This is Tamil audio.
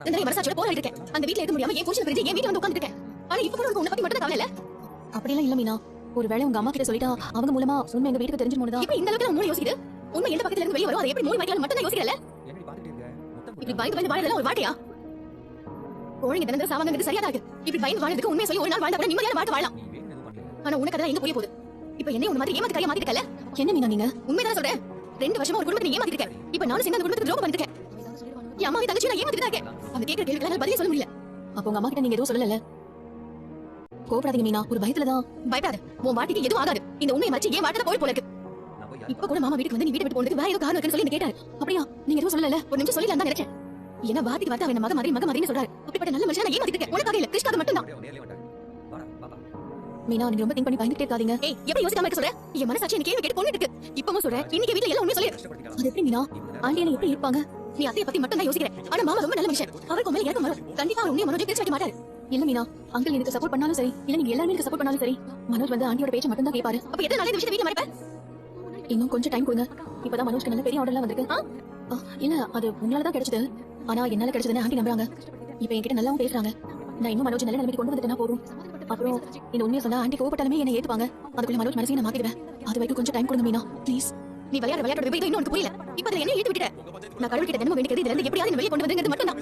இந்த நிறைய மனசாட்சியோட போராடி இருக்கேன். அந்த வீட்ல இருக்க முடியாம என் புருஷன் பிரிஞ்சு என் வீட்டுல வந்து உட்கார்ந்திருக்கேன் ஆனா இப்ப கூட உனக்கு உன்னை பத்தி மட்டும் தான் கவலை இல்ல. அப்படிலாம் இல்ல மீனா. ஒருவேளை உங்க அம்மா கிட்ட சொல்லிட்டா அவங்க மூலமா உண்மை எங்க வீட்டுக்கு தெரிஞ்சிருமோனு தான். இப்ப இந்த அளவுக்கு நான் மூணு யோசிக்குது? உண்மை எந்த பக்கத்துல இருந்து வெளிய வரும் அதை எப்படி மூணு மணிக்கு மட்டும் தான் யோசிக்கல இப்படி பயந்து பயந்து வாழறதுல ஒரு வாழ்க்கையா? கோழிங்க தினம் சாவாங்கிறது சரியா இருக்கு. இப்படி பயந்து வாழறதுக்கு உண்மையை சொல்லி ஒரு நாள் வாழ்ந்தா கூட நிம்மதியான வாழ்க்கை வாழலாம். ஆனா உனக்கு அதெல்லாம் எங்க புரிய போகுது. இப்ப என்ன உன்ன மாதிரி ஏமாத்து கையா மாத்திருக்கல என்ன மீனா நீங்க? உண்மைதான் சொல்றேன். ரெண்டு வருஷமா ஒரு குடும்பத்தை நீ ஏமாத்திட்டு இருக்க. இப்ப நானும் சேர்ந்து அந்த குடும்பத்துக்கு துரோகம் பண்ணிருக்கேன் என் அம்மா தங்கச்சி நான் ஏமாத்திட்டு தான் இருக்கேன். அவங்க கேட்கிற கேள்விக்கு பதிலே சொல்ல முடியல. அப்ப உங்க அம்மா கிட்ட நீங்க எதுவும் சொல்லல கோபப்படாதீங்க மீனா. ஒரு பயத்துல தான். பயப்படாத. உன் வாட்டிக்கு எதுவும் ஆகாது. இந்த உண்மையை மறைச்சு ஏன் வாழ்க்கை போய் போல இருக்கு இப்ப கூட மாமா வீட்டுக்கு வந்து நீ வீட்டு விட்டு போனதுக்கு வேற ஏதோ காரணம் இருக்குன்னு சொல்லி என்ன கேட்டாரு. அப்படியா? நீங்க எதுவும் சொல்லல ஒரு நிமிஷம் சொல்லலாம் தான் நினைச்சேன். ஏன்னா வார்த்தைக்கு வார்த்தை அவன் மக மாதிரி மக மாதிரின்னு சொல்றாரு. அப்படிப்பட்ட நல்ல மனுஷன் ஏமாத்திட்டு இருக்கேன். உனக்காக இல்ல. கிருஷ்ணாக மட்டும் தான் மீனா நீங்க ரொம்ப திங்க் பண்ணி பயந்துட்டே இருக்காதீங்க. ஏய் எப்படி யோசிக்காம இருக்க சொல்ற? என் மனசாட்சி எனக்கு கேள்வி கேட்டு பொண்ணு இருக்கு. இப்பவும் சொல்றேன். இன்னைக்கு வீட்டுல எல்லாம் உண்மை சொல்லி அது எப்படி மீனா? ஆண்டி என்ன எப்படி இருப்பாங்க? நீ அத்தைய பத்தி மட்டும் தான் யோசிக்கிறேன். ஆனா மாமா ரொம்ப நல்ல மனுஷன். அவருக்கு மேல இறக்கம் வரும் கண்டிப்பா அவர் உன்னை மனோஜை பேச வைக்க மாட்டாரு. இல்ல மீனா அங்கிள் எனக்கு சப்போர்ட் பண்ணாலும் சரி இல்ல நீங்க எல்லாருமே எனக்கு சப்போர்ட் பண்ணாலும் சரி மனோஜ் வந்து ஆண்டியோட பேச்ச மட்டும் தான் கேட்பாரு அப்ப எத்தனை நாள் இந்த விஷயத்தை வீட்டுல மறைப்ப? இன்னும் கொஞ்சம் டைம் கொடுங்க. இப்பதான் மனோஜ்க்கு நல்ல பெரிய ஆர்டர்லாம் வந்திருக்கு. இல்ல அது உங்களால தான் கிடைச்சது. ஆனா என்னால கிடைச்சதுன்னு ஆண்டி நம்புறாங்க. இப்ப என்கிட்ட நல்லாவும் பேசுறாங்க. நான் இன்னும் மனோஜ் நல்ல நிலைமைக்கு கொண்டு வந்துட்டேன்னா போதும். அப்புறம் இந்த உண்மையை சொன்னா ஆண்டி கோவப்பட்டாலுமே என்ன ஏத்துவாங்க அதுக்குள்ள மனோஜ் மனசையும் நான் மாத்திடுவேன். அது வரைக்கும் கொஞ்சம் டைம் கொடுங்க மீனா ப்ளீஸ் நீ விளையாட விளையாட விபரீதம் இன்னும் உனக்கு புரியல. இப்ப என்ன இழுத்து விட்டுட்ட? நான் கடவுள் கிட்ட தினமும் வேண்டியது இதுல இருந்து எப்படியாவது வெளியே கொண்டு வந்துங்கிறது மட்டும் தான்